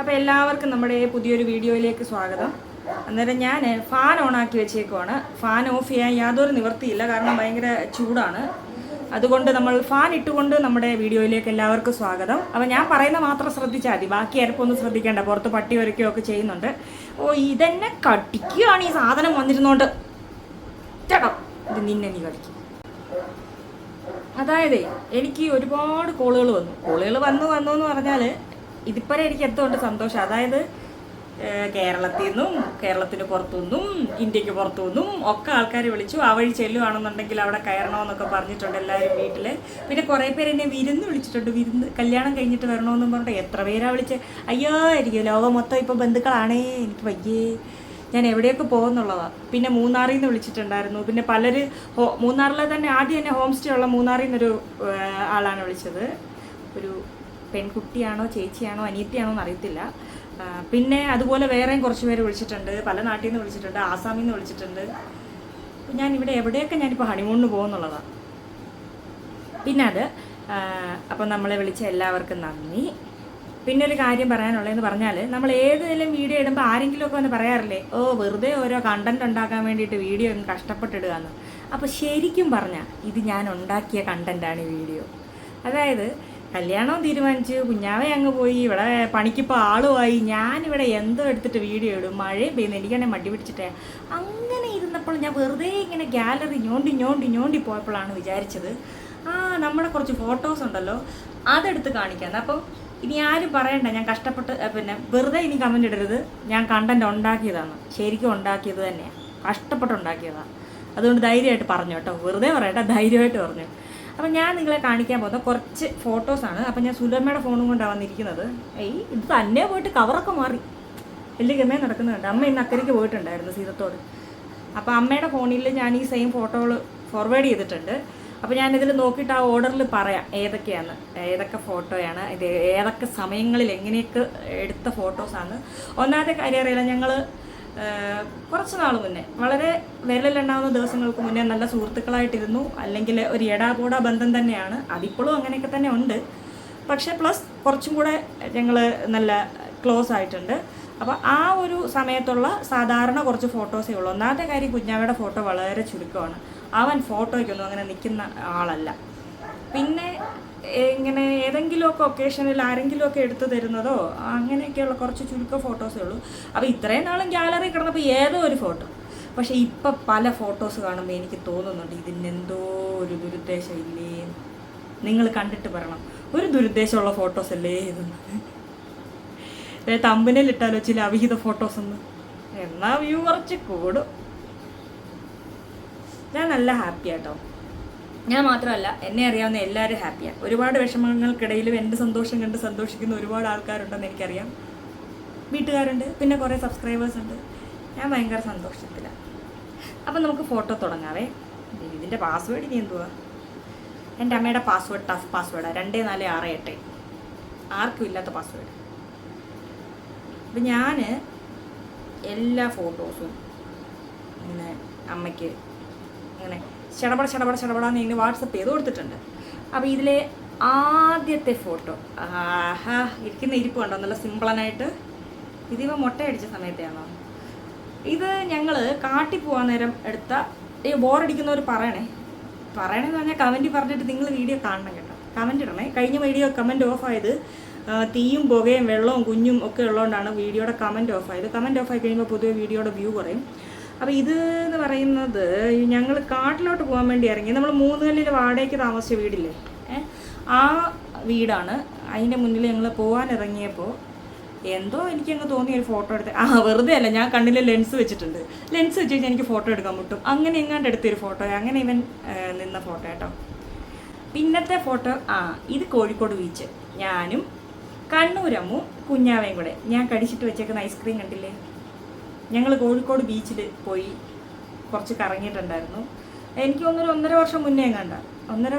അപ്പോൾ എല്ലാവർക്കും നമ്മുടെ പുതിയൊരു വീഡിയോയിലേക്ക് സ്വാഗതം. അന്നേരം ഞാൻ ഫാൻ ഓണാക്കി വെച്ചേക്കുവാണ്. ഫാൻ ഓഫ് ചെയ്യാൻ യാതൊരു നിവർത്തിയില്ല കാരണം ഭയങ്കര ചൂടാണ്. അതുകൊണ്ട് നമ്മൾ ഫാൻ ഇട്ടുകൊണ്ട് നമ്മുടെ വീഡിയോയിലേക്ക് എല്ലാവർക്കും സ്വാഗതം. അപ്പോൾ ഞാൻ പറയുന്ന മാത്രം ശ്രദ്ധിച്ചാൽ മതി. ബാക്കി ഒന്നും ശ്രദ്ധിക്കേണ്ട. പുറത്ത് പട്ടി വരയ്ക്കുകയോ ഒക്കെ ചെയ്യുന്നുണ്ട്. ഓ ഇതെന്നെ കടിക്കുകയാണ്. ഈ സാധനം വന്നിരുന്നോണ്ട്. ചേട്ടോ ഇത് നിന്നെ നീ കളിക്കും അതായത് എനിക്ക് ഒരുപാട് കോളുകൾ വന്നു. കോളുകൾ വന്നു വന്നു എന്ന് പറഞ്ഞാൽ ഇതിപ്പോഴേ എനിക്ക് എന്തുകൊണ്ട് സന്തോഷം? അതായത് കേരളത്തിൽ നിന്നും കേരളത്തിന് പുറത്തു നിന്നും ഇന്ത്യയ്ക്ക് പുറത്തു നിന്നും ഒക്കെ ആൾക്കാർ വിളിച്ചു ആ വഴി ചെല്ലുവാണെന്നുണ്ടെങ്കിൽ അവിടെ കയറണമെന്നൊക്കെ പറഞ്ഞിട്ടുണ്ട് എല്ലാവരും വീട്ടിൽ പിന്നെ കുറേ പേര് എന്നെ വിരുന്ന് വിളിച്ചിട്ടുണ്ട്. വിരുന്ന് കല്യാണം കഴിഞ്ഞിട്ട് വരണമെന്നും പറഞ്ഞിട്ട് എത്ര പേരാണ് വിളിച്ച്? അയ്യോ എനിക്ക് ലോകം മൊത്തം ഇപ്പോൾ ബന്ധുക്കളാണേ എനിക്ക് വയ്യേ. ഞാൻ എവിടെയൊക്കെ പോകുന്നുള്ളതാണ് പിന്നെ മൂന്നാറിൽ നിന്ന് വിളിച്ചിട്ടുണ്ടായിരുന്നു. പിന്നെ പലര് ഹോ മൂന്നാറിലെ തന്നെ ആദ്യം എന്നെ ഹോം സ്റ്റേ ഉള്ള മൂന്നാറിൽ നിന്നൊരു ആളാണ് വിളിച്ചത്. ഒരു പെൺകുട്ടിയാണോ ചേച്ചിയാണോ അനിയത്തിയാണോ എന്ന് അറിയത്തില്ല. ആ, പിന്നെ അതുപോലെ വേറെയും കുറച്ച് പേര് വിളിച്ചിട്ടുണ്ട്. പല നാട്ടിൽ നിന്ന് വിളിച്ചിട്ടുണ്ട് ആസാമിൽ നിന്ന് വിളിച്ചിട്ടുണ്ട് ഞാൻ ഇവിടെ എവിടെയൊക്കെ ഞാനിപ്പോൾ ഹണിമൂണിന് പോകുന്നുള്ളതാണ് പിന്നെ അത് അപ്പം നമ്മളെ വിളിച്ച എല്ലാവർക്കും നന്ദി. പിന്നെ ഒരു കാര്യം പറയാനുള്ളതെന്ന് പറഞ്ഞാൽ നമ്മൾ ഏതെങ്കിലും വീഡിയോ ഇടുമ്പോൾ ആരെങ്കിലുമൊക്കെ ഒന്ന് പറയാറില്ലേ ഓ വെറുതെ ഓരോ കണ്ടന്റ് ഉണ്ടാക്കാൻ വേണ്ടിയിട്ട് വീഡിയോ ഒന്ന് കഷ്ടപ്പെട്ടിടുക എന്ന് അപ്പോൾ ശരിക്കും പറഞ്ഞാൽ ഇത് ഞാൻ ഉണ്ടാക്കിയ കണ്ടന്റാണ് ഈ വീഡിയോ അതായത് കല്യാണവും തീരുമാനിച്ചു കുഞ്ഞാവെ അങ്ങ് പോയി ഇവിടെ പണിക്കിപ്പോൾ ആളുമായി ഞാനിവിടെ എന്തോ എടുത്തിട്ട് വീഡിയോ ഇടും മഴയും പെയ്യുന്നു എനിക്കാണെങ്കിൽ മടി പിടിച്ചിട്ടേ. അങ്ങനെ ഇരുന്നപ്പോൾ ഞാൻ വെറുതെ ഇങ്ങനെ ഗാലറി ഞോണ്ടി ഞോണ്ടി ഞോണ്ടി പോയപ്പോഴാണ് വിചാരിച്ചത്. ആ നമ്മുടെ കുറച്ച് ഫോട്ടോസ് ഉണ്ടല്ലോ അതെടുത്ത് കാണിക്കാം അപ്പം ഇനി ആരും പറയണ്ട ഞാൻ കഷ്ടപ്പെട്ട് പിന്നെ വെറുതെ ഇനി കമന്റ് ഇടരുത്. ഞാൻ കണ്ടന്റ് ഉണ്ടാക്കിയതാണ്. ശരിക്കും ഉണ്ടാക്കിയത് തന്നെയാണ് കഷ്ടപ്പെട്ട് ഉണ്ടാക്കിയതാണ് അതുകൊണ്ട് ധൈര്യമായിട്ട് പറഞ്ഞു കേട്ടോ. വെറുതെ പറയട്ടെ ധൈര്യമായിട്ട് പറഞ്ഞു. അപ്പം ഞാൻ നിങ്ങളെ കാണിക്കാൻ പോകുന്ന കുറച്ച് ഫോട്ടോസാണ് അപ്പം ഞാൻ സുലമ്മയുടെ ഫോണും കൊണ്ടാണ് വന്നിരിക്കുന്നത്. ഏയ് ഇത് തന്നെ പോയിട്ട് കവറൊക്കെ മാറി. വലിയ ഗമേ നടക്കുന്നുണ്ട് അമ്മ ഇന്ന് അക്കരയ്ക്ക് പോയിട്ടുണ്ടായിരുന്നു സീതത്തോട്. അപ്പോൾ അമ്മയുടെ ഫോണിൽ ഞാൻ ഈ സെയിം ഫോട്ടോകൾ ഫോർവേഡ് ചെയ്തിട്ടുണ്ട്. അപ്പോൾ ഞാനിതിൽ നോക്കിയിട്ട് ആ ഓർഡറിൽ പറയാം ഏതൊക്കെയാണ് ഏതൊക്കെ ഫോട്ടോയാണ് ഇത് ഏതൊക്കെ സമയങ്ങളിൽ എങ്ങനെയൊക്കെ എടുത്ത ഫോട്ടോസാണ് ഒന്നാമത്തെ കാര്യം അറിയില്ല ഞങ്ങൾ കുറച്ച് നാൾ മുന്നേ വളരെ വിരലിലുണ്ടാവുന്ന ദിവസങ്ങൾക്ക് മുന്നേ നല്ല സുഹൃത്തുക്കളായിട്ടിരുന്നു. അല്ലെങ്കിൽ ഒരു എടാപോടാ ബന്ധം തന്നെയാണ്. അതിപ്പോഴും അങ്ങനെയൊക്കെ തന്നെ ഉണ്ട്. പക്ഷേ പ്ലസ് കുറച്ചും കൂടെ ഞങ്ങൾ നല്ല ക്ലോസ് ആയിട്ടുണ്ട്. അപ്പോൾ ആ ഒരു സമയത്തുള്ള സാധാരണ കുറച്ച് ഫോട്ടോസേ ഉള്ളൂ. ഒന്നാമത്തെ കാര്യം കുഞ്ഞാവയുടെ ഫോട്ടോ വളരെ ചുരുക്കമാണ്. അവൻ ഫോട്ടോയ്ക്കൊന്നും അങ്ങനെ നിൽക്കുന്ന ആളല്ല. പിന്നെ ഇങ്ങനെ ഏതെങ്കിലുമൊക്കെ ഒക്കേഷനിൽ ആരെങ്കിലുമൊക്കെ എടുത്തു തരുന്നതോ അങ്ങനെയൊക്കെയുള്ള കുറച്ച് ചുരുക്ക ഫോട്ടോസേ ഉള്ളൂ. അപ്പോൾ ഇത്രയും നാളും ഗ്യാലറി കിടന്നപ്പോൾ ഏതോ ഒരു ഫോട്ടോ പക്ഷേ ഇപ്പം പല ഫോട്ടോസ് കാണുമ്പോൾ എനിക്ക് തോന്നുന്നുണ്ട് ഇതിനെന്തോ ഒരു ദുരുദ്ദേശം ഇല്ലേ? നിങ്ങൾ കണ്ടിട്ട് പറയണം ഒരു ദുരുദ്ദേശമുള്ള ഫോട്ടോസ് അല്ലേ ഇതെന്ന് തമ്പിനെ ഇട്ടാലോ ചില അവിഹിത ഫോട്ടോസ് ഒന്ന് എന്നാ വ്യൂ കുറച്ച് കൂടും. ഞാൻ നല്ല ഹാപ്പി ആട്ടോ ഞാൻ മാത്രമല്ല എന്നെ അറിയാവുന്ന എല്ലാവരും ഹാപ്പിയാണ് ഒരുപാട് വിഷമങ്ങൾക്കിടയിലും എന്റെ സന്തോഷം കണ്ട് സന്തോഷിക്കുന്ന ഒരുപാട് ആൾക്കാരുണ്ടെന്ന് എനിക്കറിയാം. വീട്ടുകാരുണ്ട് പിന്നെ കുറേ സബ്സ്ക്രൈബേഴ്സ് ഉണ്ട്. ഞാൻ ഭയങ്കര സന്തോഷത്തിലാണ് അപ്പം നമുക്ക് ഫോട്ടോ തുടങ്ങാവേ. ഇതിന്റെ പാസ്വേഡ് ഇനി എന്തുവാ? എന്റെ അമ്മയുടെ പാസ്വേഡ് ടഫ് പാസ്വേഡാണ് രണ്ട് നാല് ആറ് എട്ട്. ആർക്കും ഇല്ലാത്ത പാസ്വേഡ് അപ്പം ഞാൻ എല്ലാ ഫോട്ടോസും ഇങ്ങനെ അമ്മയ്ക്ക് ഇങ്ങനെ ചടപട ചടപട ചടപടാന്ന് ഇങ്ങനെ വാട്സപ്പ് ചെയ്ത് കൊടുത്തിട്ടുണ്ട്. അപ്പോൾ ഇതിലെ ആദ്യത്തെ ഫോട്ടോ ആഹാ ഇരിക്കുന്ന ഇരിപ്പ് കണ്ടോ? നല്ല സിമ്പിളനായിട്ട് ഇതിവ മുട്ടയടിച്ച സമയത്തെയാണോ? ഇത് ഞങ്ങൾ കാട്ടി പോകാൻ നേരം എടുത്ത ഈ ബോറടിക്കുന്നവർ പറയണേ. പറയണേന്ന് പറഞ്ഞാൽ കമന്റ് പറഞ്ഞിട്ട് നിങ്ങൾ വീഡിയോ കാണണം കേട്ടോ. കമന്റ് ഇടണേ. കഴിഞ്ഞ വീഡിയോ കമന്റ് ഓഫ് ആയത് ആ, തീയും പുകയും വെള്ളവും കുഞ്ഞും ഒക്കെ ഉള്ളതുകൊണ്ടാണ് വീഡിയോയുടെ കമന്റ് ഓഫ് ആയത്. കമന്റ് ഓഫ് ആയി കഴിയുമ്പോൾ പൊതുവെ വീഡിയോയുടെ വ്യൂ കുറയും. അപ്പോൾ ഇത് എന്ന് പറയുന്നത് ഞങ്ങൾ കാട്ടിലോട്ട് പോകാൻ വേണ്ടി ഇറങ്ങി. നമ്മൾ മൂന്ന് കല്ലിൽ വാടകയ്ക്ക് താമസിച്ച വീടില്ലേ? ആ വീടാണ്. അതിന്റെ മുന്നിൽ ഞങ്ങൾ പോകാൻ ഇറങ്ങിയപ്പോൾ എന്തോ എനിക്ക് അങ്ങ് തോന്നിയ ഒരു ഫോട്ടോ എടുത്ത് ആ വെറുതെ അല്ല ഞാൻ കണ്ണിൽ ലെൻസ് വെച്ചിട്ടുണ്ട്. ലെൻസ് വെച്ച് കഴിഞ്ഞാൽ എനിക്ക് ഫോട്ടോ എടുക്കാൻ പറ്റും അങ്ങനെ എങ്ങാണ്ട് എടുത്തൊരു ഫോട്ടോ അങ്ങനെ ഇവൻ നിന്ന ഫോട്ടോ കേട്ടോ. പിന്നത്തെ ഫോട്ടോ ആ ഇത് കോഴിക്കോട് ബീച്ച്. ഞാനും കണ്ണൂരമ്മു കുഞ്ഞാവയും കൂടെ. ഞാൻ കടിച്ചിട്ട് വെച്ചേക്കുന്ന ഐസ്ക്രീം കണ്ടില്ലേ? ഞങ്ങൾ കോഴിക്കോട് ബീച്ചിൽ പോയി കുറച്ച് കറങ്ങിയിട്ടുണ്ടായിരുന്നു. എനിക്ക് ഒന്നൊരു ഒന്നര വർഷം മുന്നേ എങ്ങാണ്ട. ഒന്നര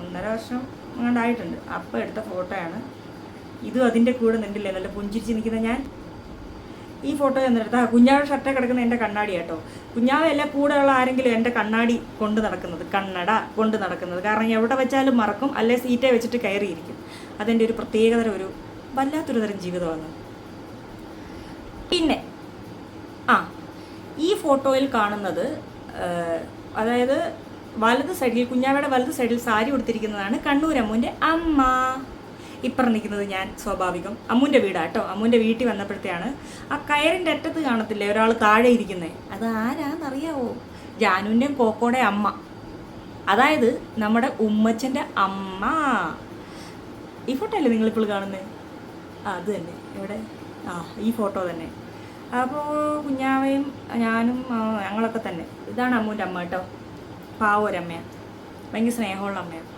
ഒന്നര വർഷം എങ്ങാണ്ടായിട്ടുണ്ട് അപ്പം എടുത്ത ഫോട്ടോയാണ്. ഇതും അതിന്റെ കൂടെ നിന്നില്ലേ നല്ല പുഞ്ചിരിച്ച് നിൽക്കുന്ന ഞാൻ. ഈ ഫോട്ടോ എന്നെടുത്ത ആ കുഞ്ഞാവ് ഷർട്ടേ കിടക്കുന്ന എന്റെ കണ്ണാടി കേട്ടോ. കുഞ്ഞാവല്ല കൂടെയുള്ള ആരെങ്കിലും എന്റെ കണ്ണാടി കൊണ്ട് നടക്കുന്നത്? കണ്ണട കൊണ്ട് നടക്കുന്നത്. കാരണം എവിടെ വെച്ചാലും മറക്കും. അല്ലെ സീറ്റേ വെച്ചിട്ട് കയറിയിരിക്കും. അതെന്റെ ഒരു പ്രത്യേകതരം ഒരു വല്ലാത്തൊരു തരം ജീവിതമാണ്. പിന്നെ ആ ഈ ഫോട്ടോയിൽ കാണുന്നത് അതായത് വലത് സൈഡിൽ കുഞ്ഞാവയുടെ വലത് സൈഡിൽ സാരി ഉടുത്തിരിക്കുന്നതാണ് കണ്ണൂർ അമ്മുവിന്റെ അമ്മ. ഇപ്പുറം നിൽക്കുന്നത് ഞാൻ സ്വാഭാവികം. അമ്മുന്റെ വീടാ കേട്ടോ അമ്മുന്റെ വീട്ടിൽ വന്നപ്പോഴത്തെയാണ് ആ കയറിന്റെ അറ്റത്ത് കാണത്തില്ലേ ഒരാൾ താഴെ ഇരിക്കുന്നത് അത് ആരാന്നറിയാവോ? ജാനുവിന്റെയും കോക്കോടെ അമ്മ. അതായത് നമ്മുടെ ഉമ്മച്ചന്റെ അമ്മ. ഈ ഫോട്ടോ അല്ലേ നിങ്ങളിപ്പോൾ കാണുന്നത് ആ അത് തന്നെ. എവിടെ? ആ ഈ ഫോട്ടോ തന്നെ. അപ്പോൾ കുഞ്ഞാവയും ഞാനും ഞങ്ങളൊക്കെ തന്നെ. ഇതാണ് അമ്മൂന്റെ അമ്മ കേട്ടോ. പാവ ഭയങ്കര സ്നേഹമുള്ള അമ്മയാണ്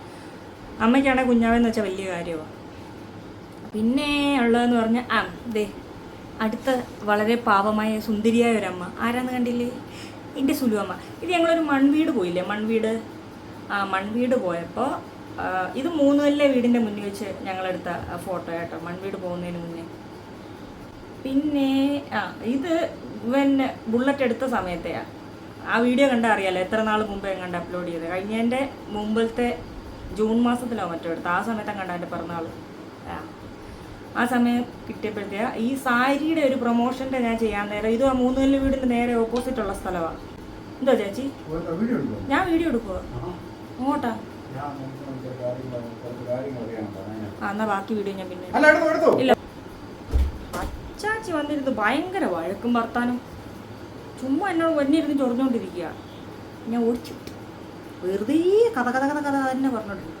അമ്മയ്ക്കാണെങ്കിൽ കുഞ്ഞാവെന്ന് വെച്ചാൽ വലിയ കാര്യമാണ് പിന്നെ ഉള്ളതെന്ന് പറഞ്ഞാൽ ആ ദേ അടുത്ത വളരെ പാവമായ സുന്ദരിയായ ഒരമ്മ ആരാന്ന് കണ്ടില്ലേ? എന്റെ സുലു അമ്മ. ഇത് ഞങ്ങളൊരു മൺവീട് പോയില്ലേ? മൺവീട്. ആ മൺവീട് പോയപ്പോൾ ഇത് മൂന്നുവല്ല വീടിന്റെ മുന്നിൽ വെച്ച് ഞങ്ങളെടുത്ത ഫോട്ടോ കേട്ടോ. മൺവീട് പോകുന്നതിന് മുന്നേ. പിന്നെ ആ ഇത് പിന്നെ ബുള്ളറ്റ് എടുത്ത സമയത്തെയാണ് ആ വീഡിയോ കണ്ടാൽ അറിയാലോ എത്ര നാൾ മുമ്പേ കണ്ട് അപ്ലോഡ് ചെയ്തത്. കഴിഞ്ഞതിന്റെ മുമ്പത്തെ ജൂൺ മാസത്തിലോ മറ്റോ എടുത്ത് ആ സമയത്താണ് കണ്ട എന്റെ പിറന്നാൾ ആ. ആ സമയം കിട്ടിയപ്പോഴത്തേ ഈ സാരിയുടെ ഒരു പ്രൊമോഷന്റെ ഞാൻ ചെയ്യാൻ നേരം ഇത് ആ മൂന്നുകല്ല് വീടിന്റെ നേരെ ഓപ്പോസിറ്റ് ഉള്ള സ്ഥലമാണ് എന്തോ ചേച്ചി? ഞാൻ വീഡിയോ എടുക്കുക അങ്ങോട്ടാ. ആ എന്നാ ബാക്കി വീഡിയോ ഞാൻ പിന്നെ ഇല്ല. അച്ചാച്ചി വന്നിരുന്ന് ഭയങ്കര വഴക്കും വർത്താനും. ചുമ്മാ എന്നോട് വന്നിരുന്ന് ചൊറിഞ്ഞുകൊണ്ടിരിക്കുക ഞാൻ ഓടിച്ചു. വെറുതെ കഥ കഥ കഥ കഥ തന്നെ പറഞ്ഞോണ്ടിരുന്നു.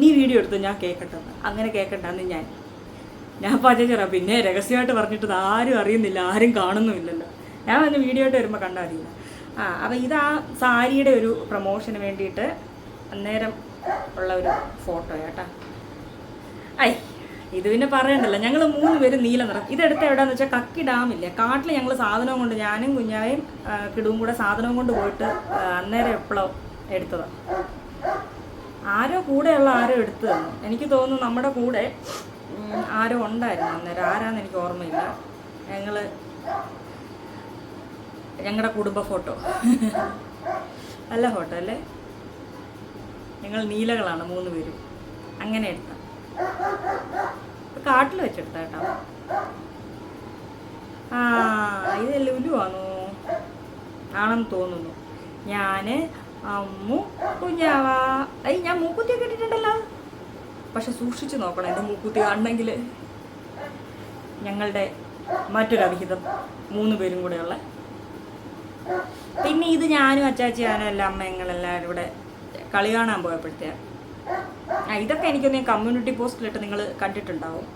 നീ വീഡിയോ എടുത്തു? ഞാൻ കേൾക്കട്ടെ അങ്ങനെ കേൾക്കണ്ടെന്ന് ഞാൻ. ഞാൻ പാചകറാ പിന്നെ രഹസ്യമായിട്ട് പറഞ്ഞിട്ട് ആരും അറിയുന്നില്ല ആരും കാണുന്നുമില്ലല്ലോ. ഞാൻ വന്ന് വീഡിയോ ആയിട്ട് വരുമ്പോൾ കണ്ടറിയില്ല ആ അപ്പം ഇത് ആ സാരിയുടെ ഒരു പ്രൊമോഷന് വേണ്ടിയിട്ട് അന്നേരം ഉള്ള ഒരു ഫോട്ടോ കേട്ടാ ഐ. ഇത് പിന്നെ പറയണ്ടല്ലോ. ഞങ്ങൾ മൂന്ന് പേര് നീല നിറം. ഇതെടുത്ത് എവിടെയാന്ന് വെച്ചാൽ കക്കി ഡാമില്ലേ കാട്ടിൽ ഞങ്ങൾ സാധനവും കൊണ്ട് ഞാനും കുഞ്ഞായും കിടുവും കൂടെ സാധനവും കൊണ്ട് പോയിട്ട് അന്നേരം എപ്പോഴോ എടുത്തതാണ് ആരോ കൂടെയുള്ള ആരോ എടുത്തു തന്നു. എനിക്ക് തോന്നുന്നു നമ്മുടെ കൂടെ ആരോ ഉണ്ടായിരുന്നു അന്നേരം. ആരാന്ന് എനിക്ക് ഓർമ്മയില്ല. ഞങ്ങൾ ഞങ്ങളുടെ കുടുംബ ഫോട്ടോ. അല്ല ഫോട്ടോ അല്ലേ? ഞങ്ങൾ നീലകളാണ് മൂന്ന് പേരും. അങ്ങനെ എടുത്ത. കാട്ടിൽ വെച്ചെടുത്ത കേട്ടോ ആ ഇത് ലുലു ആണോ? ആണെന്ന് തോന്നുന്നു. ഞാൻ അമ്മു കുഞ്ഞാവ. ഐ ഞാൻ മൂക്കുത്തിയൊക്കെ ഇട്ടിട്ടുണ്ടല്ലോ പക്ഷെ സൂക്ഷിച്ചു നോക്കണം എന്റെ മൂക്കുത്തി കാണണമെങ്കിൽ ഞങ്ങളുടെ മറ്റൊരു അവിഹിതം മൂന്ന് പേരും കൂടെയുള്ള. പിന്നെ ഇത് ഞാനും അച്ചാച്ചി ഞാനും എല്ലാം അമ്മയങ്ങളെല്ലാവരും ഇവിടെ കളി കാണാൻ പോയപ്പോഴത്തെ ആ ഇതൊക്കെ എനിക്കൊന്ന് കമ്മ്യൂണിറ്റി പോസ്റ്റിലിട്ട് നിങ്ങൾ കണ്ടിട്ടുണ്ടാവും.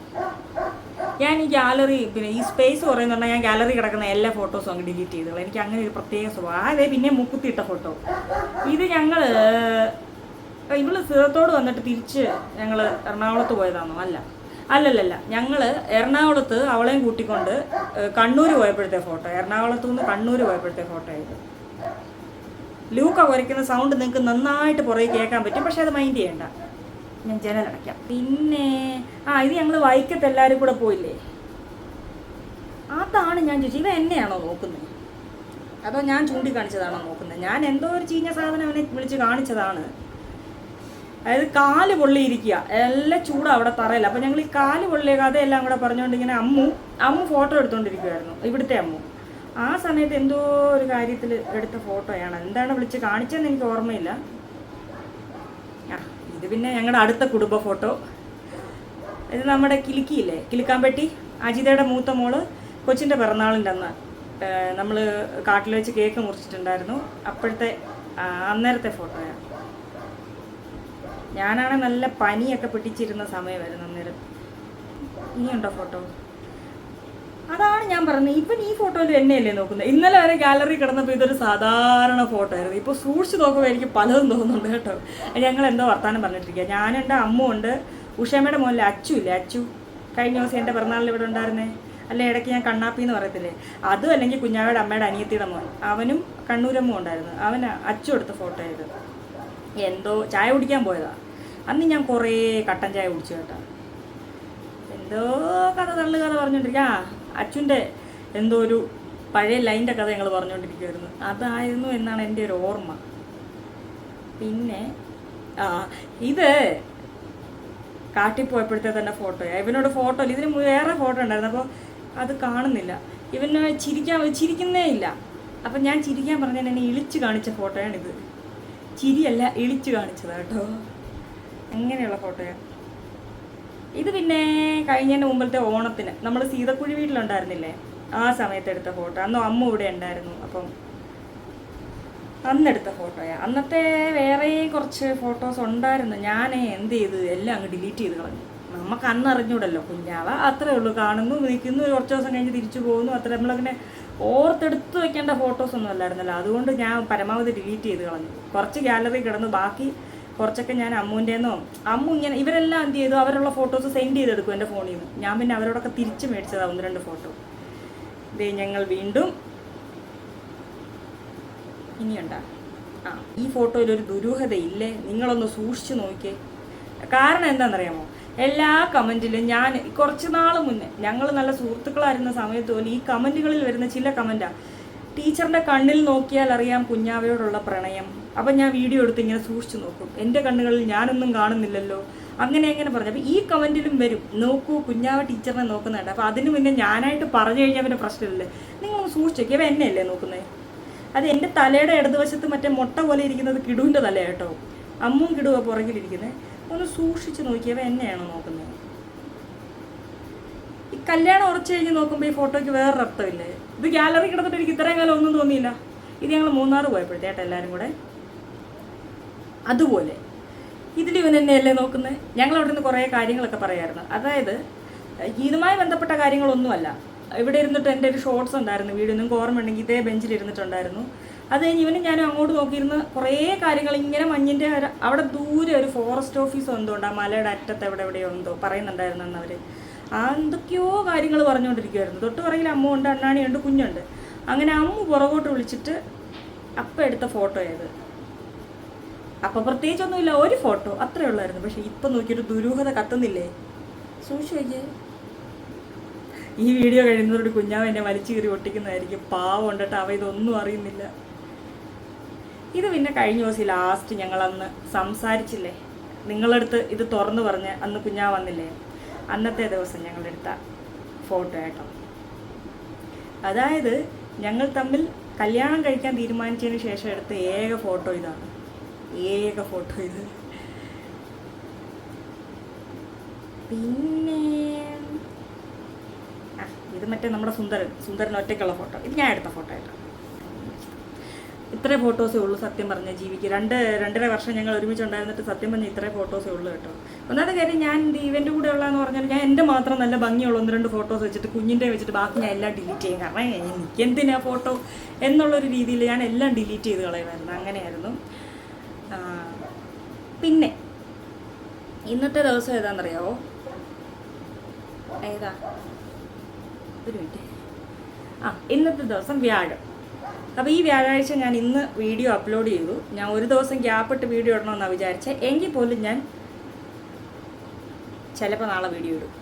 ഞാൻ ഈ ഗാലറി പിന്നെ ഈ സ്പേസ് പറയുന്ന പറഞ്ഞാൽ ഞാൻ ഗാലറി കിടക്കുന്ന എല്ലാ ഫോട്ടോസും അങ്ങ് ഡിലീറ്റ് ചെയ്തോളൂ. എനിക്ക് അങ്ങനെ ഒരു പ്രത്യേക സ്വഭാവം. അതെ പിന്നെ മുക്കുത്തിയിട്ട ഫോട്ടോ ഇത് ഞങ്ങൾ ഇവൾ സ്ഥിരത്തോട് വന്നിട്ട് തിരിച്ച് ഞങ്ങൾ എറണാകുളത്ത് പോയതാണോ അല്ല. അല്ലല്ലല്ല. ഞങ്ങൾ എറണാകുളത്ത് അവളെയും കൂട്ടിക്കൊണ്ട് കണ്ണൂർ പോയപ്പോഴത്തെ ഫോട്ടോ എറണാകുളത്ത് നിന്ന് കണ്ണൂർ പോയപ്പോഴത്തെ ഫോട്ടോ ആയത് ലൂക്ക കുരയ്ക്കുന്ന സൗണ്ട് നിങ്ങൾക്ക് നന്നായിട്ട് പുറകെ കേൾക്കാൻ പറ്റും. പക്ഷെ അത് മൈൻഡ് ചെയ്യണ്ട. ഞാൻ ജനലടയ്ക്കാം പിന്നെ ആ ഇത് ഞങ്ങൾ വൈക്കത്ത് എല്ലാവരും കൂടെ പോയില്ലേ? അതാണ് ഞാൻ ചോദിച്ചത്. ഇവ എന്നെയാണോ നോക്കുന്നത്? അതോ ഞാൻ ചൂണ്ടിക്കാണിച്ചതാണോ നോക്കുന്നത്? ഞാൻ എന്തോ ഒരു ചീഞ്ഞ സാധനം അവനെ വിളിച്ച് കാണിച്ചതാണ്. അതായത് കാൽ പൊള്ളിയിരിക്കുക. എല്ലാം ചൂടാ അവിടെ തറയില്ല അപ്പം ഞങ്ങൾ ഈ കാൽ പൊള്ളിയ കഥയെല്ലാം കൂടെ പറഞ്ഞുകൊണ്ട് ഇങ്ങനെ അമ്മു അമ്മു ഫോട്ടോ എടുത്തുകൊണ്ടിരിക്കുമായിരുന്നു ഇവിടുത്തെ അമ്മു. ആ സമയത്ത് എന്തോ ഒരു കാര്യത്തിൽ എടുത്ത ഫോട്ടോയാണ്. എന്താണ് വിളിച്ച് കാണിച്ചതെന്ന് എനിക്ക് ഓർമ്മയില്ല. ആ ഇത് പിന്നെ ഞങ്ങളുടെ അടുത്ത കുടുംബ ഫോട്ടോ. ഇത് നമ്മുടെ കിലുക്കിയില്ലേ കിലുക്കാമ്പെട്ടി അജിതയുടെ മൂത്ത മോൾ കൊച്ചിന്റെ പിറന്നാളിന്റെ അന്ന് നമ്മൾ കാട്ടിൽ വെച്ച് കേക്ക് മുറിച്ചിട്ടുണ്ടായിരുന്നു. അപ്പോഴത്തെ അന്നേരത്തെ ഫോട്ടോയാണ് ഞാനാണ് നല്ല പനിയൊക്കെ പിടിച്ചിരുന്ന സമയമായിരുന്നു അന്നേരം. ഇനിയുണ്ടോ ഫോട്ടോ? അതാണ് ഞാൻ പറഞ്ഞത്. ഇപ്പം ഈ ഫോട്ടോയിൽ എന്നെയല്ലേ നോക്കുന്നത്? ഇന്നലെ വരെ ഗാലറി കിടന്നപ്പോൾ ഇതൊരു സാധാരണ ഫോട്ടോ ആയിരുന്നു. ഇപ്പോൾ സൂക്ഷിച്ച് നോക്കുമ്പോൾ എനിക്ക് പലതും തോന്നുന്നുണ്ട് കേട്ടോ. ഞങ്ങൾ എന്തോ വർത്താനം പറഞ്ഞിട്ടിരിക്കുക അമ്മ ഉണ്ട് ഉഷമ്മയുടെ മോനിൽ അച്ചു ഇല്ലേ? അച്ചു കഴിഞ്ഞ ദിവസം എന്റെ പിറന്നാളിൽ ഇവിടെ ഉണ്ടായിരുന്നേ. അല്ല ഇടയ്ക്ക് ഞാൻ കണ്ണാപ്പി എന്ന് പറയത്തില്ലേ? അതും അല്ലെങ്കിൽ കുഞ്ഞാവയുടെ അമ്മയുടെ അനിയത്തിയുടെ മോൻ. അവനും കണ്ണൂരമ്മ ഉണ്ടായിരുന്നു. അവൻ അച്ചു എടുത്ത ഫോട്ടോ ആയത്. എന്തോ ചായ കുടിക്കാൻ പോയതാ. അന്ന് ഞാൻ കുറേ കട്ടൻ ചായ കുടിച്ചു കേട്ടോ. എന്തോ കഥ തള്ളു കഥ അച്ഛന്റെ എന്തോ ഒരു പഴയ ലൈന്റെ കഥ ഞങ്ങൾ പറഞ്ഞുകൊണ്ടിരിക്കുമായിരുന്നു അതായിരുന്നു എന്നാണ് എന്റെ ഒരു ഓർമ്മ. പിന്നെ ആ ഇത് കാട്ടിൽ പോയപ്പോഴത്തെ തന്നെ ഫോട്ടോയാണ് ഇവനോട് ഫോട്ടോ ഇല്ല. ഇതിന് വേറെ ഫോട്ടോ ഉണ്ടായിരുന്നു. അപ്പോൾ അത് കാണുന്നില്ല. ഇവന് ചിരിക്കാൻ ചിരിക്കുന്നേ ഇല്ല. അപ്പം ഞാൻ ചിരിക്കാൻ പറഞ്ഞാൽ എന്നെ ഇളിച്ച് കാണിച്ച ഫോട്ടോയാണിത്. ചിരിയല്ല ഇളിച്ച് കാണിച്ചത് കേട്ടോ. അങ്ങനെയുള്ള ഫോട്ടോയാണ് ഇത് പിന്നെ കഴിഞ്ഞതിന് മുമ്പത്തെ ഓണത്തിന്. നമ്മൾ സീതക്കുഴി വീട്ടിലുണ്ടായിരുന്നില്ലേ? ആ സമയത്ത് എടുത്ത ഫോട്ടോ. അന്ന് അമ്മ ഇവിടെ ഉണ്ടായിരുന്നു. അപ്പം അന്നെടുത്ത ഫോട്ടോയാ. അന്നത്തെ വേറെ കുറച്ച് ഫോട്ടോസ് ഉണ്ടായിരുന്നു. ഞാൻ എന്ത് ചെയ്ത്? എല്ലാം അങ്ങ് ഡിലീറ്റ് ചെയ്ത് കളഞ്ഞു. നമുക്ക് അന്ന് അറിഞ്ഞൂടല്ലോ. കുഞ്ഞാവ അത്രേ ഉള്ളൂ. കാണുന്നു നിൽക്കുന്നു കുറച്ച് ദിവസം കഴിഞ്ഞ് തിരിച്ചു പോകുന്നു. അത്ര നമ്മളങ്ങനെ ഓർത്തെടുത്ത് വെക്കേണ്ട ഫോട്ടോസ് ഒന്നും അല്ലായിരുന്നല്ലോ. അതുകൊണ്ട് ഞാൻ പരമാവധി ഡിലീറ്റ് ചെയ്ത് കളഞ്ഞു. കുറച്ച് ഗാലറി കിടന്നു. ബാക്കി കുറച്ചൊക്കെ ഞാൻ അമ്മുവിന്റെന്നോ അമ്മു ഇങ്ങനെ ഇവരെല്ലാം എന്ത് ചെയ്തു? അവരുള്ള ഫോട്ടോസ് സെൻഡ് ചെയ്തെടുക്കും എന്റെ ഫോണിൽ നിന്ന് ഞാൻ പിന്നെ അവരോടൊക്കെ തിരിച്ച് മേടിച്ചതാണ് ഒന്ന് രണ്ട് ഫോട്ടോ ഇതേ ഞങ്ങൾ വീണ്ടും ഇനിയുണ്ടാ? ആ ഈ ഫോട്ടോയിൽ ഒരു ദുരൂഹതയില്ലേ നിങ്ങളൊന്ന് സൂക്ഷിച്ചു നോക്കിയേ. കാരണം എന്താണെന്നറിയാമോ? എല്ലാ കമന്റിലും ഞാൻ കുറച്ച് നാൾ മുന്നേ ഞങ്ങൾ നല്ല സുഹൃത്തുക്കളായിരുന്ന സമയത്ത് പോലും ഈ കമന്റുകളിൽ വരുന്ന ചില കമന്റാ ടീച്ചറിന്റെ കണ്ണിൽ നോക്കിയാൽ അറിയാം കുഞ്ഞാവയോടുള്ള പ്രണയം. അപ്പം ഞാൻ വീഡിയോ എടുത്ത് ഇങ്ങനെ സൂക്ഷിച്ചു നോക്കും. എന്റെ കണ്ണുകളിൽ ഞാനൊന്നും കാണുന്നില്ലല്ലോ. അങ്ങനെ അങ്ങനെ പറഞ്ഞു. അപ്പോൾ ഈ കമന്റിലും വരും. നോക്കൂ കുഞ്ഞാവ ടീച്ചറിനെ നോക്കുന്നുണ്ട്. അപ്പോൾ അതിന് മുന്നേ ഞാനായിട്ട് പറഞ്ഞു കഴിഞ്ഞാൽ പിന്നെ പ്രശ്നമില്ലേ? നിങ്ങളൊന്ന് സൂക്ഷിച്ചു നോക്കിയപ്പോൾ എന്നെയല്ലേ നോക്കുന്നത് അത് എന്റെ തലയുടെ ഇടതുവശത്ത് മറ്റേ മുട്ട പോലെ ഇരിക്കുന്നത് കിടുവിന്റെ തല അമ്മും കിടുവാ പുറകിലിരിക്കുന്നത് ഒന്ന് സൂക്ഷിച്ച് നോക്കിയവ എന്നെയാണോ നോക്കുന്നത് ഈ കല്യാണം ഉറച്ചു കഴിഞ്ഞ് നോക്കുമ്പോൾ ഈ ഫോട്ടോയ്ക്ക് വേറൊരു അർത്ഥമില്ലേ ഇത് ഗാലറി കിടന്നിട്ട് എനിക്ക് ഇത്രയും കാലം ഒന്നും തോന്നിയില്ല. ഇത് ഞങ്ങൾ മൂന്നാർ പോയപ്പോഴത്തേട്ട എല്ലാവരും കൂടെ. അതുപോലെ ഇതിൽ ഇവൻ എന്നെയല്ലേ നോക്കുന്നത് ഞങ്ങൾ അവിടെ നിന്ന് കുറേ കാര്യങ്ങളൊക്കെ പറയായിരുന്നു. അതായത് ഇതുമായി ബന്ധപ്പെട്ട കാര്യങ്ങളൊന്നുമല്ല. ഇവിടെ ഇരുന്നിട്ട് എന്റെ ഒരു ഷോർട്സ് ഉണ്ടായിരുന്നു വീഡിയോ നിങ്ങൾക്ക് ഓർമ്മ ഉണ്ടെങ്കിൽ ഇതേ ബെഞ്ചിൽ ഇരുന്നിട്ടുണ്ടായിരുന്നു. അത് കഴിഞ്ഞ് ഇവനും ഞാനും അങ്ങോട്ട് നോക്കിയിരുന്ന് കുറേ കാര്യങ്ങൾ ഇങ്ങനെ മഞ്ഞിന്റെ അവിടെ ദൂരെ ഒരു ഫോറസ്റ്റ് ഓഫീസ് എന്തോ ഉണ്ട്. ആ മലയുടെ അറ്റത്ത് എവിടെ എവിടെയോ എന്തോ പറയുന്നുണ്ടായിരുന്നു എന്നവർ ആ എന്തൊക്കെയോ കാര്യങ്ങൾ പറഞ്ഞുകൊണ്ടിരിക്കുമായിരുന്നു തൊട്ട് പറയിൽ അമ്മ ഉണ്ട് അണ്ണാണിയുണ്ട് കുഞ്ഞുണ്ട്. അങ്ങനെ അമ്മ പുറകോട്ട് വിളിച്ചിട്ട് അപ്പം എടുത്ത ഫോട്ടോ ഏത്? അപ്പം പ്രത്യേകിച്ചൊന്നുമില്ല ഒരു ഫോട്ടോ അത്രേ ഉള്ളായിരുന്നു. പക്ഷെ ഇപ്പം നോക്കിയൊരു ദുരൂഹത കത്തുന്നില്ലേ? സൂക്ഷിച്ചു നോക്കിയേ. ഈ വീഡിയോ കഴിയുന്നതോട് കുഞ്ഞാവ് എന്നെ വലിച്ചു കീറി ഒട്ടിക്കുന്നതായിരിക്കും. പാവം ഉണ്ടിട്ട് അവ ഇതൊന്നും അറിയുന്നില്ല. ഇത് പിന്നെ കഴിഞ്ഞ ദിവസം ലാസ്റ്റ് ഞങ്ങളന്ന് സംസാരിച്ചില്ലേ? നിങ്ങളടുത്ത് ഇത് തുറന്നു പറഞ്ഞ് അന്ന് കുഞ്ഞാവ് വന്നില്ലേ? അന്നത്തെ ദിവസം ഞങ്ങളെടുത്ത ഫോട്ടോ കേട്ടോ. അതായത് ഞങ്ങൾ തമ്മിൽ കല്യാണം കഴിക്കാൻ തീരുമാനിച്ചതിന് ശേഷം എടുത്ത ഏക ഫോട്ടോ ഇതാണ്. ഏക ഫോട്ടോ ഇത്. പിന്നെ ഇത് മറ്റേ നമ്മുടെ സുന്ദരൻ സുന്ദരൻ ഒറ്റയ്ക്കുള്ള ഫോട്ടോ. ഇത് ഞാൻ എടുത്ത ഫോട്ടോ ആയിട്ടാണ് ഇത്രേ ഫോട്ടോസേ ഉള്ളൂ സത്യം പറഞ്ഞ ജീവിക്ക്. രണ്ട് രണ്ടര വർഷം ഞങ്ങൾ ഒരുമിച്ച് ഉണ്ടായിരുന്നിട്ട് സത്യം പറഞ്ഞ ഇത്രേ ഫോട്ടോസേ ഉള്ളൂ കേട്ടോ. ഒന്നാമത്തെ കാര്യം ഞാൻ ഇവന്റ് കൂടെ ഉള്ളതെന്ന് പറഞ്ഞാൽ ഞാൻ എന്റെ മാത്രം നല്ല ഭംഗിയുള്ള ഒന്ന് രണ്ട് ഫോട്ടോസ് വെച്ചിട്ട് കുഞ്ഞിന്റെ വെച്ചിട്ട് ബാക്കി ഞാൻ എല്ലാം ഡിലീറ്റ് ചെയ്യും. കാരണം എനിക്ക് എന്തിനാ ഫോട്ടോ എന്നുള്ളൊരു രീതിയിൽ ഞാൻ എല്ലാം ഡിലീറ്റ് ചെയ്ത് കളയുമായിരുന്നു. അങ്ങനെയായിരുന്നു. പിന്നെ ഇന്നത്തെ ദിവസം ഏതാണെന്നറിയാവോ ഏതാ? ഒരു മിനിറ്റ് ആ ഇന്നത്തെ ദിവസം വ്യാഴം. അപ്പോൾ ഈ വ്യാഴാഴ്ച ഞാൻ ഇന്ന് വീഡിയോ അപ്ലോഡ് ചെയ്തു. ഞാൻ ഒരു ദിവസം ഗ്യാപ്പിട്ട് വീഡിയോ ഇടണമെന്നാണ് വിചാരിച്ചത് എങ്കിൽ പോലും ഞാൻ ചിലപ്പോൾ നാളെ വീഡിയോ ഇടും.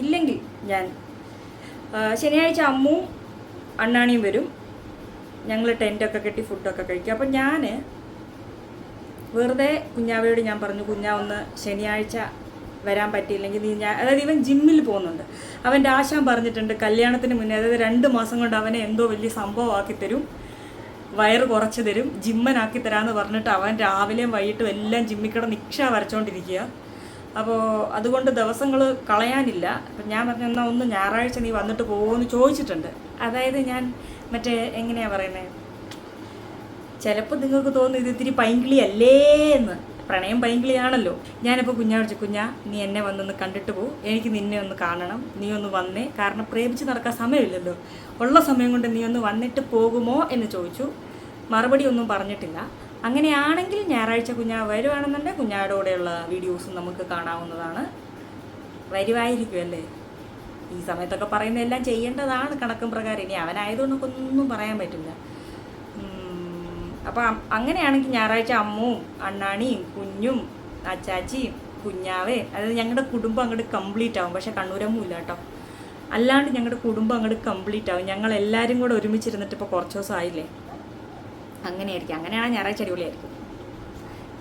ഇല്ലെങ്കിൽ ഞാൻ ശനിയാഴ്ച അമ്മും അണ്ണാണിയും വരും. ഞങ്ങൾ ടെന്റൊക്കെ കെട്ടി ഫുഡൊക്കെ കഴിക്കും. അപ്പം ഞാൻ വെറുതെ കുഞ്ഞാവയോട് ഞാൻ പറഞ്ഞു കുഞ്ഞാ ഒന്ന് ശനിയാഴ്ച വരാൻ പറ്റിയില്ലെങ്കിൽ നീ ഞാൻ അതായത് ഇവൻ ജിമ്മിൽ പോകുന്നുണ്ട്. അവന്റെ ആശാൻ പറഞ്ഞിട്ടുണ്ട് കല്യാണത്തിന് മുന്നേ അതായത് രണ്ട് മാസം കൊണ്ട് അവനെ എന്തോ വലിയ സംഭവമാക്കി തരും. വയറ് കുറച്ച് തരും. ജിമ്മനാക്കി തരാമെന്ന് പറഞ്ഞിട്ട് അവൻ രാവിലെയും വൈകിട്ടും എല്ലാം ജിമ്മിക്കട നിക്ഷ വരച്ചോണ്ടിരിക്കുക അപ്പോൾ അതുകൊണ്ട് ദിവസങ്ങൾ കളയാനില്ല. അപ്പം ഞാൻ പറഞ്ഞു എന്നാൽ ഒന്ന് ഞായറാഴ്ച നീ വന്നിട്ട് പോകുമെന്ന് ചോദിച്ചിട്ടുണ്ട്. അതായത് ഞാൻ മറ്റേ എങ്ങനെയാണ് പറയുന്നത് ചിലപ്പോൾ നിങ്ങൾക്ക് തോന്നുന്നു ഇത് ഇത്തിരി പൈങ്കിളിയല്ലേ എന്ന്. പ്രണയം പൈങ്കിളിയാണല്ലോ ഞാനിപ്പോൾ കുഞ്ഞാടിച്ചു കുഞ്ഞാ നീ എന്നെ വന്നൊന്ന് കണ്ടിട്ട് പോകും എനിക്ക് നിന്നെ ഒന്ന് കാണണം. നീ ഒന്ന് വന്നേ. കാരണം പ്രേമിച്ച് നടക്കാൻ സമയമില്ലല്ലോ. ഉള്ള സമയം കൊണ്ട് നീ ഒന്ന് വന്നിട്ട് പോകുമോ? എന്ന് ചോദിച്ചു. മറുപടി ഒന്നും പറഞ്ഞിട്ടില്ല. അങ്ങനെയാണെങ്കിൽ ഞായറാഴ്ച കുഞ്ഞാ വരുവാണെന്നുണ്ടെങ്കിൽ കുഞ്ഞാടോടെയുള്ള വീഡിയോസും നമുക്ക് കാണാവുന്നതാണ്. വരുവായിരിക്കുമല്ലേ ഈ സമയത്തൊക്കെ പറയുന്ന എല്ലാം ചെയ്യേണ്ടതാണ് കണക്കും പ്രകാരം. ഇനി അവനായതുകൊണ്ട് ഒന്നും പറയാൻ പറ്റില്ല. അപ്പം അങ്ങനെയാണെങ്കിൽ ഞായറാഴ്ച അമ്മും അണ്ണാണിയും കുഞ്ഞും അച്ചാച്ചിയും കുഞ്ഞാവേ അതായത് ഞങ്ങളുടെ കുടുംബം അങ്ങോട്ട് കംപ്ലീറ്റ് ആവും. പക്ഷേ കണ്ണൂരമ്മും ഇല്ല കേട്ടോ അല്ലാണ്ട് ഞങ്ങളുടെ കുടുംബം അങ്ങോട്ട് കംപ്ലീറ്റ് ആവും. ഞങ്ങൾ എല്ലാവരും കൂടെ ഒരുമിച്ചിരുന്നിട്ട് ഇപ്പോൾ കുറച്ച് ദിവസം ആയില്ലേ? അങ്ങനെയായിരിക്കും. അങ്ങനെയാണെങ്കിൽ ഞായറാഴ്ച അടിപൊളിയായിരിക്കും.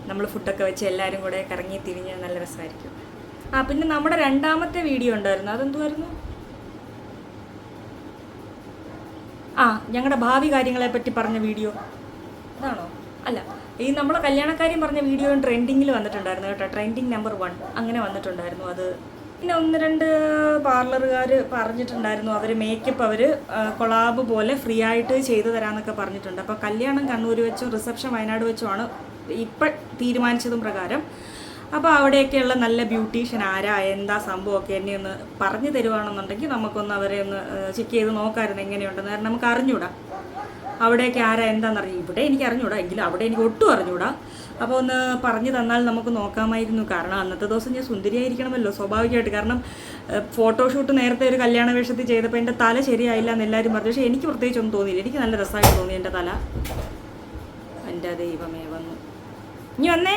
നമ്മൾ ഫുഡൊക്കെ വെച്ച് എല്ലാവരും കൂടെ കറങ്ങി തിരിഞ്ഞ് നല്ല രസമായിരിക്കും. ആ പിന്നെ നമ്മുടെ രണ്ടാമത്തെ വീഡിയോ ഉണ്ടായിരുന്നു. അതെന്തുമായിരുന്നു ആ ഞങ്ങളുടെ ഭാവി കാര്യങ്ങളെ പറ്റി പറഞ്ഞ വീഡിയോ അല്ല ഈ നമ്മളെ കല്യാണക്കാര്യം പറഞ്ഞ വീഡിയോ ട്രെൻഡിങ്ങിൽ വന്നിട്ടുണ്ടായിരുന്നു കേട്ടോ. ട്രെൻഡിങ് നമ്പർ വൺ അങ്ങനെ വന്നിട്ടുണ്ടായിരുന്നു അത്. പിന്നെ ഒന്ന് രണ്ട് പാർലറുകാർ പറഞ്ഞിട്ടുണ്ടായിരുന്നു. അവർ മേക്കപ്പ് അവർ കൊളാബ് പോലെ ഫ്രീ ആയിട്ട് ചെയ്തു തരാമെന്നൊക്കെ പറഞ്ഞിട്ടുണ്ട്. അപ്പോൾ കല്യാണം കണ്ണൂർ വെച്ചും റിസപ്ഷൻ വയനാട് വെച്ചുമാണ് ഇപ്പം തീരുമാനിച്ചതും പ്രകാരം. അപ്പോൾ അവിടെയൊക്കെയുള്ള നല്ല ബ്യൂട്ടീഷ്യൻ ആരാ എന്താ സംഭവമൊക്കെ എന്നെ ഒന്ന് പറഞ്ഞു തരുവാണെന്നുണ്ടെങ്കിൽ നമുക്കൊന്ന് അവരെ ഒന്ന് ചെക്ക് ചെയ്ത് നോക്കാമായിരുന്നു എങ്ങനെയുണ്ടെന്ന്. കാരണം നമുക്ക് അറിഞ്ഞൂടാ. അവിടെയൊക്കെ ആരാ എന്താണെന്നറിയാം ഇവിടെ എനിക്ക് അറിഞ്ഞൂടാ എങ്കിലും അവിടെ എനിക്ക് ഒട്ടും അറിഞ്ഞൂടാ. അപ്പോൾ ഒന്ന് പറഞ്ഞു തന്നാൽ നമുക്ക് നോക്കാമായിരുന്നു. കാരണം അന്നത്തെ ദിവസം ഞാൻ സുന്ദരിയായിരിക്കണമല്ലോ സ്വാഭാവികമായിട്ട്. കാരണം ഫോട്ടോഷൂട്ട് നേരത്തെ ഒരു കല്യാണ വേഷത്തിൽ ചെയ്തപ്പോൾ എന്റെ തല ശരിയായില്ല എന്ന് എല്ലാവരും പറഞ്ഞു. പക്ഷേ എനിക്ക് പ്രത്യേകിച്ചൊന്നും തോന്നിയില്ല. എനിക്ക് നല്ല രസമായിട്ട് തോന്നി എന്റെ തല. എന്റെ ദൈവമേ വന്നു. ഇനി വന്നേ.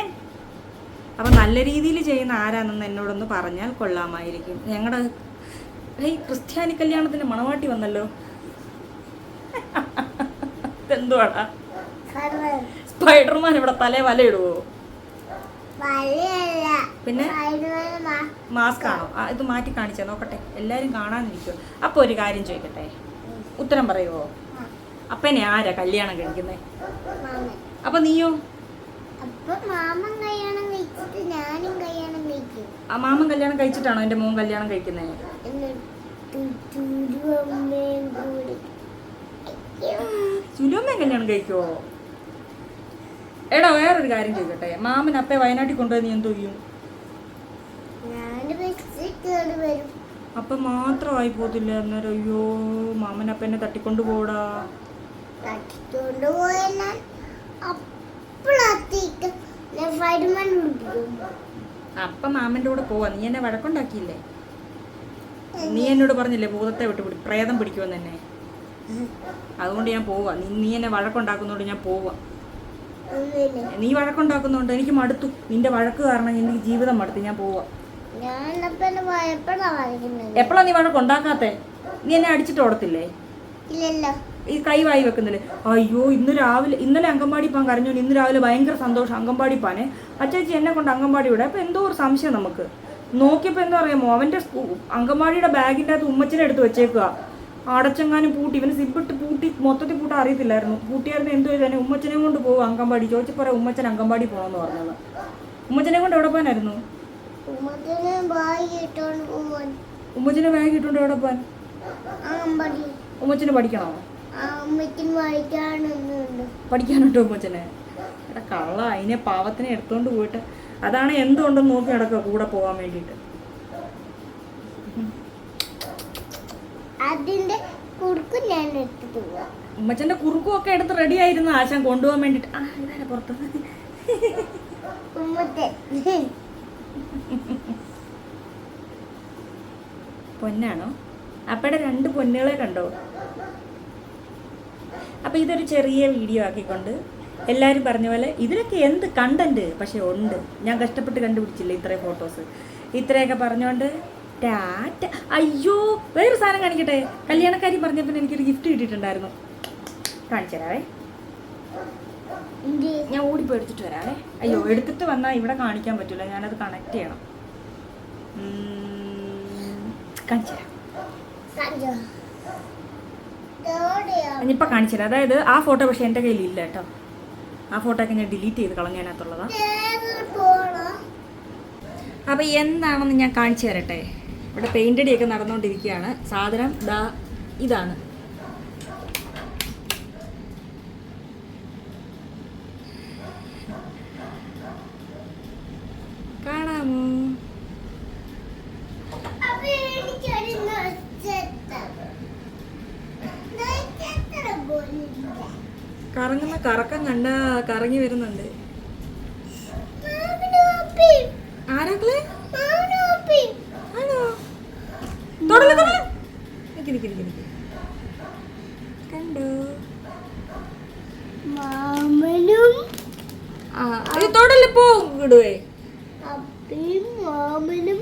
അപ്പം നല്ല രീതിയിൽ ചെയ്യുന്ന ആരാണെന്ന് എന്നോടൊന്ന് പറഞ്ഞാൽ കൊള്ളാമായിരിക്കും. ഞങ്ങളുടെ ഈ ക്രിസ്ത്യാനി കല്യാണത്തിന്റെ മണവാട്ടി വന്നല്ലോ. ഇതെന്തുവാടാ? സ്പൈഡർമാൻ ഇവിടെ തലേ വലയിടുവോ? ഇടുവോ പിന്നെ? മാസ്ക് ആണോ ആ ഇത് മാറ്റി കാണിച്ചേ. നോക്കട്ടെ. എല്ലാവരും കാണാനിരിക്കും അപ്പോൾ ഒരു കാര്യം ചോദിക്കട്ടെ. ഉത്തരം പറയുവോ? ആ, അപ്പനെ ആരാ കല്യാണം കഴിക്കുന്നേ. അപ്പൊ നീയോ? മാമൻ കല്യാണം കഴിച്ചിട്ട് ഞാനും കല്യാണം കഴിക്കും. ആ മാമൻ കല്യാണം കഴിച്ചിട്ടാണോ എന്റെ മോൻ കല്യാണം കഴിക്കുന്നത് എന്നിട്ട് ചുരുവമ്മയും കൂടി അയ്യോ. സുലുമ്മ കല്യാണം കഴിക്കോ എടാ വേറൊരു കാര്യം ചോദിക്കട്ടെ. മാമൻ അപ്പേ വയനാട്ടിൽ കൊണ്ടുപോയി നീ എന്തോ ചെയ്യും? അപ്പം മാത്രമായി പോത്തില്ല അന്നേരം അയ്യോ മാമൻ അപ്പനെ തട്ടിക്കൊണ്ടു പോടാ തട്ടിക്കൊണ്ട് പോയാൽ അപ്പോഴത്തേക്ക് ഞാൻ അപ്പം മാമന്റെ കൂടെ പോവാ. നീ എന്നെ വഴക്കുണ്ടാക്കിയില്ലേ? നീ എന്നോട് പറഞ്ഞില്ലേ ഭൂതത്തെ വിട്ട് പിടി പ്രേതം പിടിക്കുമെന്ന് തന്നെ അതുകൊണ്ട് ഞാൻ പോവാ. നീ എന്നെ വഴക്കുണ്ടാക്കുന്നതുകൊണ്ട് ഞാൻ പോവാ. നീ വഴക്കുണ്ടാക്കുന്നതുകൊണ്ട് എനിക്ക് മടുത്തു. നിന്റെ വഴക്ക് കാരണം എനിക്ക് ജീവിതം മടുത്തു. ഞാൻ പോവാ. എപ്പോഴാ നീ വഴക്കുണ്ടാക്കാത്തെ? നീ എന്നെ അടിച്ചിട്ട് ഓടത്തില്ലേ? ഈ കൈ വായി വെക്കുന്നില്ലേ അയ്യോ ഇന്ന് രാവിലെ ഇന്നലെ അങ്കമ്പാടി പാൻ കരഞ്ഞു ഇന്ന് രാവിലെ ഭയങ്കര സന്തോഷം. അങ്കമ്പാടി പാനെ അച്ചാച്ചി എന്നെ കൊണ്ട് അങ്കമ്പാടി വിടാം. അപ്പം എന്തോ ഒരു സംശയം നമുക്ക്. നോക്കിയപ്പോൾ എന്താ പറയാമോ? അവന്റെ സ്കൂ- അങ്കമ്പാടിയുടെ ബാഗിന്റെ അകത്ത് ഉമ്മച്ചിനെ എടുത്ത് വെച്ചേക്കുക അടച്ചെങ്ങാനും പൂട്ടി ഇവന് സിബിട്ട് പൂട്ടി മൊത്തത്തിൽ പൂട്ട അറിയത്തില്ലായിരുന്നു. പൂട്ടിയായിരുന്നു എന്തോ തന്നെ ഉമ്മച്ചനെ കൊണ്ട് പോകും അങ്കമ്പാടി ചോദിച്ചു പറയാം ഉമ്മച്ചൻ അങ്കമ്പാടി പോകണമെന്ന് പറഞ്ഞത് ഉമ്മച്ചനെ കൊണ്ട് എവിടെ പോകാനായിരുന്നു ഇട്ടോണ്ട് ഉമ്മച്ചനെ ബാഗ് ഇട്ടുകൊണ്ട് എവിടെ പോകാൻ ഉമ്മച്ചനെ പഠിക്കണോ? പഠിക്കാനുണ്ടോ ഉമ്മച്ചനെ? എടാ കള്ള അതിനെ പാവത്തിനെ എടുത്തോണ്ട് പോയിട്ട്. അതാണ് എന്തുണ്ടെന്ന് നോക്കി നടക്കുക കൂടെ പോകാൻ വേണ്ടിയിട്ട്. അതിന്റെ കുറുക്കും ഞാൻ എടുത്തിട്ട് പോവാം ഉമ്മച്ചന്റെ കുറുക്കും ഒക്കെ എടുത്ത് റെഡി ആയിരുന്നു. ആശാൻ കൊണ്ടുപോകാൻ വേണ്ടിട്ട്. ആ ഇതാരെ പുറത്ത് ഉമ്മത്തെ. പൊന്നാണോ? അപ്പടെ രണ്ട് പൊന്നുകളെ കണ്ടോ? അപ്പോൾ ഇതൊരു ചെറിയ വീഡിയോ ആക്കിക്കൊണ്ട് എല്ലാവരും പറഞ്ഞ പോലെ ഇതിലൊക്കെ എന്ത് കണ്ടന്റ് പക്ഷെ ഉണ്ട്. ഞാൻ കഷ്ടപ്പെട്ട് കണ്ടുപിടിച്ചില്ല ഇത്രയും ഫോട്ടോസ് ഇത്രയൊക്കെ പറഞ്ഞുകൊണ്ട് ടാറ്റ അയ്യോ വേറൊരു സാധനം കാണിക്കട്ടെ? കല്യാണക്കാരി പറഞ്ഞപ്പോൾ എനിക്കൊരു ഗിഫ്റ്റ് കിട്ടിയിട്ടുണ്ടായിരുന്നു. കാണിച്ചു തരാവേ ഇത് ഞാൻ ഓടിപ്പോയി എടുത്തിട്ട് വരാവേ. അയ്യോ എടുത്തിട്ട് വന്നാൽ ഇവിടെ കാണിക്കാൻ പറ്റില്ല ഞാനത് കണക്ട് ചെയ്യണം. കാണിച്ചു? തരാം. കാണിച്ചു അതായത് ആ ഫോട്ടോ പക്ഷേ എന്റെ കയ്യിൽ ഇല്ല കേട്ടോ. ആ ഫോട്ടോ ഒക്കെ ഞാൻ ഡിലീറ്റ് ചെയ്ത് കളഞ്ഞതിനകത്തുള്ളതാ. ഏതൊരു പോണോ അപ്പോൾ എന്താണെന്ന് ഞാൻ കാണിച്ചു തരട്ടെ? ഇവിടെ പെയിന്റ് അടിയൊക്കെ നടന്നുകൊണ്ടിരിക്കുകയാണ് സാധനം ദാ ഇതാണ്. കറങ്ങുന്ന കറക്കം കണ്ട കറങ്ങി വരുന്നുണ്ട് മാമനും അപ്പയും. ആരാക്കളെ മാമനും അപ്പയും. ആണോ തൊടൽ തൊടൽ നിക്ക് നിക്ക് നിക്ക് നിക്ക് കണ്ടോ. മാമനും ആ ഇത് തൊടൽ പോ ഇടുവേ മാമനും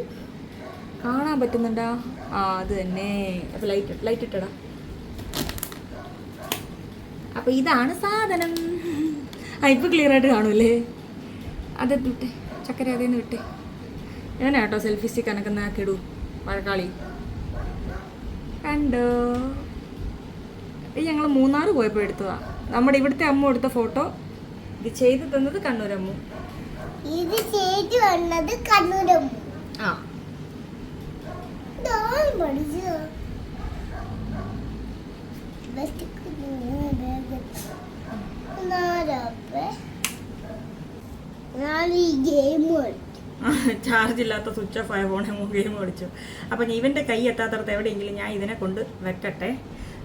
കാണാൻ പറ്റുന്നുണ്ടാ? ആ അത് തന്നെ. അപ്പൊ ലൈറ്റ് ലൈറ്റ് ഇട്ടടാ. അപ്പൊ ഇതാണ് സാധനം. ആ ഇപ്പൊ ക്ലിയർ ആയിട്ട് കാണൂലേ അതെത്ത് വിട്ടെ ചക്കര അതേന്ന് വിട്ടെ. ഞാൻ കേട്ടോ സെൽഫി സ്റ്റിക്ക് അനക്കുന്ന ആക്കിടൂ മഴക്കാളി കണ്ടോ? ഇത് ഞങ്ങൾ മൂന്നാർ പോയപ്പോൾ എടുത്തതാ. നമ്മുടെ ഇവിടുത്തെ അമ്മ എടുത്ത ഫോട്ടോ. ഇത് ചെയ്തു തന്നത് കണ്ണൂരമ്മു ഇത് ചെയ്തു തന്നത് കണ്ണൂരമ്മു ആ. ചാർജ് ഇല്ലാത്ത സ്വിച്ച് ഓഫ് ആയ ഫോണെ ഗെയിം കളിച്ചു. അപ്പം ഇവന്റെ കൈ എത്താത്തടത്ത് എവിടെയെങ്കിലും ഞാൻ ഇതിനെ കൊണ്ട് വെക്കട്ടെ.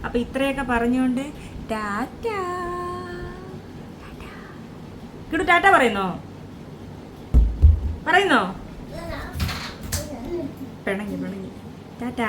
അപ്പം ഇത്രയൊക്കെ പറഞ്ഞുകൊണ്ട് ടാറ്റ. കിടു ടാറ്റ പറയുന്നോ? പറയുന്നോ? പിണങ്ങി പിണങ്ങി. ടാറ്റ.